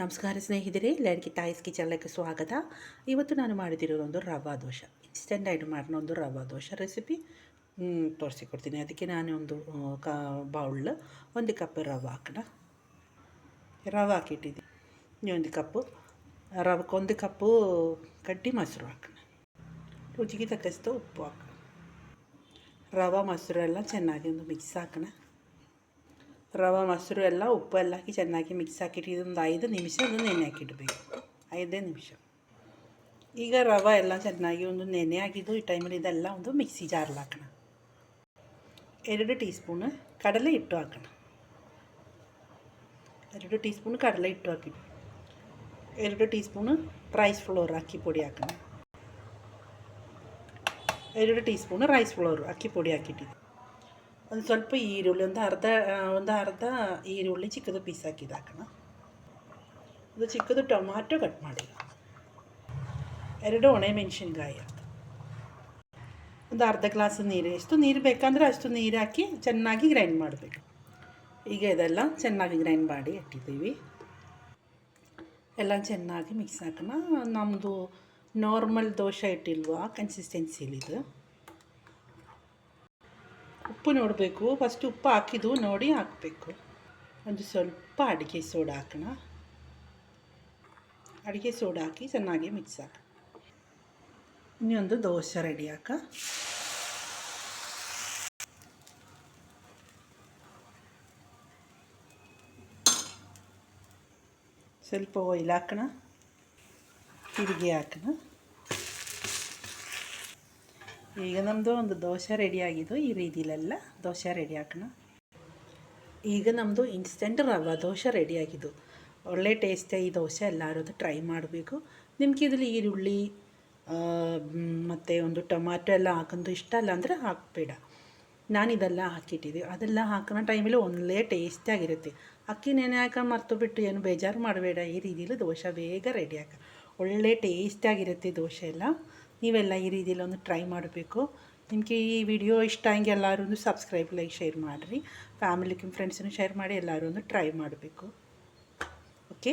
ನಮಸ್ಕಾರ ಸ್ನೇಹಿತರೆ ಎಲ್ಲರಿಗೆ ತಾಯಿಸ್ ಕಿಚನ್ಲಕ್ಕೆ ಸ್ವಾಗತ. ಇವತ್ತು ನಾನು ಮಾಡಿದಿರೋದೊಂದು ರವಾ ದೋಸೆ ಇನ್ಸ್ಟೆಂಟ್ ಐಟಮ್ ಮಾಡಿರೋ ಒಂದು ರವಾ ದೋಸೆ ರೆಸಿಪಿ ತೋರಿಸಿಕೊಡ್ತೀನಿ. ಅದಕ್ಕೆ ನಾನು ಒಂದು ಕ, ಬೌಲ್, ಒಂದು ಕಪ್ ರವೆ ಹಾಕೋಣ. ರವೆ ಹಾಕಿಟ್ಟಿದ್ದೀನಿ. ಒಂದು ಕಪ್ಪು ರವಕ್ಕೆ ಒಂದು ಕಪ್ಪು ಕಡ್ಡಿ ಮೊಸರು ಹಾಕೋಣ. ರುಚಿಗೆ ತಕ್ಕಷ್ಟು ಉಪ್ಪು ಹಾಕೋಣ. ರವೆ ಮೊಸರು ಎಲ್ಲ ಚೆನ್ನಾಗಿ ಒಂದು ಮಿಕ್ಸ್ ಹಾಕೋಣ. ರವೆ ಮೊಸರು ಎಲ್ಲ ಉಪ್ಪು ಎಲ್ಲ ಹಾಕಿ ಚೆನ್ನಾಗಿ ಮಿಕ್ಸ್ ಹಾಕಿಟ್ಟು ಇದೊಂದು ಐದು ನಿಮಿಷ ಅದು ನೆನೆ ಹಾಕಿಡಬೇಕು ಐದೇ ನಿಮಿಷ ಈಗ ರವೆ ಎಲ್ಲ ಚೆನ್ನಾಗಿ ಒಂದು ನೆನೆ ಆಗಿದ್ದು ಈ ಟೈಮಲ್ಲಿ ಇದೆಲ್ಲ ಒಂದು ಮಿಕ್ಸಿ ಜಾರ್ಲಿ ಹಾಕೋಣ ಎರಡು ಟೀ ಸ್ಪೂನ್ ಕಡಲೆ ಹಿಟ್ಟು ಹಾಕೋಣ ಎರಡು ಟೀ ಸ್ಪೂನ್ ಕಡಲೆ ಹಿಟ್ಟು ಹಾಕಿ ಎರಡು ಟೀ ಸ್ಪೂನ್ ರೈಸ್ ಫ್ಲೋರ್ ಅಕ್ಕಿ ಪುಡಿ ಹಾಕೋಣ ಎರಡು ಟೀ ಸ್ಪೂನ್ ರೈಸ್ ಫ್ಲೋರ್ ಅಕ್ಕಿ ಪುಡಿ ಹಾಕಿಟ್ಟಿದ್ದು ಒಂದು ಸ್ವಲ್ಪ ಈರುಳ್ಳಿ, ಒಂದು ಅರ್ಧ ಒಂದು ಅರ್ಧ ಈರುಳ್ಳಿ ಚಿಕ್ಕದು ಪೀಸ್ ಹಾಕಿದ್ದು ಹಾಕೋಣ. ಒಂದು ಚಿಕ್ಕದು ಟೊಮಾಟೊ ಕಟ್ ಮಾಡಿ ಎರಡು ಒಣೆ ಮೆಣಸಿನ್ಕಾಯಿ ಹಾಕಿ ಒಂದು ಅರ್ಧ ಗ್ಲಾಸ್ ನೀರು, ಎಷ್ಟು ನೀರು ಬೇಕಂದ್ರೆ ಅಷ್ಟು ನೀರು ಹಾಕಿ ಚೆನ್ನಾಗಿ ಗ್ರೈಂಡ್ ಮಾಡಬೇಕು. ಈಗ ಇದೆಲ್ಲ ಚೆನ್ನಾಗಿ ಗ್ರೈಂಡ್ ಮಾಡಿ ಇಟ್ಟಿದ್ದೀವಿ. ಎಲ್ಲ ಚೆನ್ನಾಗಿ ಮಿಕ್ಸ್ ಹಾಕೋಣ. ನಮ್ಮದು ನಾರ್ಮಲ್ ದೋಸೆ ಇಟ್ಟಿಲ್ವಾ ಕನ್ಸಿಸ್ಟೆನ್ಸಿಲಿದು ಉಪ್ಪು ನೋಡಬೇಕು. ಫಸ್ಟ್ ಉಪ್ಪು ಹಾಕಿದ್ದು ನೋಡಿ ಹಾಕಬೇಕು. ಒಂದು ಸ್ವಲ್ಪ ಅಡಿಕೆ ಸೋಡಾ ಹಾಕೋಣ. ಅಡುಗೆ ಸೋಡಾ ಹಾಕಿ ಚೆನ್ನಾಗಿ ಮಿಕ್ಸ್ ಹಾಕಿ. ಇನ್ನೊಂದು ದೋಸೆ ರೆಡಿ ಹಾಕ. ಸ್ವಲ್ಪ ಆಯಿಲ್ ಹಾಕೋಣ. ತಿರುಗಿ ಹಾಕೋಣ. ಈಗ ನಮ್ಮದು ಒಂದು ದೋಸೆ ರೆಡಿ ಆಗಿದ್ದು ಈ ರೀತಿಲೆಲ್ಲ ದೋಸೆ ರೆಡಿ ಹಾಕೋಣ. ಈಗ ನಮ್ಮದು ಇನ್ಸ್ಟೆಂಟ್ ರವೆ ದೋಸೆ ರೆಡಿ ಆಗಿದ್ದು. ಒಳ್ಳೆ ಟೇಸ್ಟೇ ಈ ದೋಸೆ ಎಲ್ಲರೂ ಟ್ರೈ ಮಾಡಬೇಕು. ನಿಮ್ಗೆ ಇದರಲ್ಲಿ ಈರುಳ್ಳಿ ಮತ್ತು ಒಂದು ಟೊಮಾಟೊ ಎಲ್ಲ ಹಾಕೊಂಡು ಇಷ್ಟ ಅಲ್ಲ ಅಂದರೆ ಹಾಕಬೇಡ. ನಾನು ಇದೆಲ್ಲ ಹಾಕಿಟ್ಟಿದ್ದೀವಿ ಅದೆಲ್ಲ ಹಾಕೋಣ ಟೈಮಲ್ಲಿ ಒಳ್ಳೆ ಟೇಸ್ಟಿಯಾಗಿರುತ್ತೆ ಅಕ್ಕಿ ನೆನೆ ಹಾಕೊಂಡು ಮರ್ತು ಬಿಟ್ಟು ಏನು ಬೇಜಾರು ಮಾಡಬೇಡ. ಈ ರೀತಿಲಿ ದೋಸೆ ಬೇಗ ರೆಡಿ ಹಾಕ. ಒಳ್ಳೆ ಟೇಸ್ಟಿಯಾಗಿರುತ್ತೆ ದೋಸೆ ಎಲ್ಲ. ನೀವೆಲ್ಲ ಈ ರೀತಿಯಲ್ಲಿ ಒಂದು ಟ್ರೈ ಮಾಡಬೇಕು. ನಿಮಗೆ ಈ ವಿಡಿಯೋ ಇಷ್ಟ ಹಂಗೆ ಎಲ್ಲರೂ ಸಬ್ಸ್ಕ್ರೈಬ್ ಲೈಕ್ ಶೇರ್ ಮಾಡಿರಿ. ಫ್ಯಾಮಿಲಿಗೆ ಫ್ರೆಂಡ್ಸನ್ನು ಶೇರ್ ಮಾಡಿ ಎಲ್ಲರೂ ಒಂದು ಟ್ರೈ ಮಾಡಬೇಕು. ಓಕೆ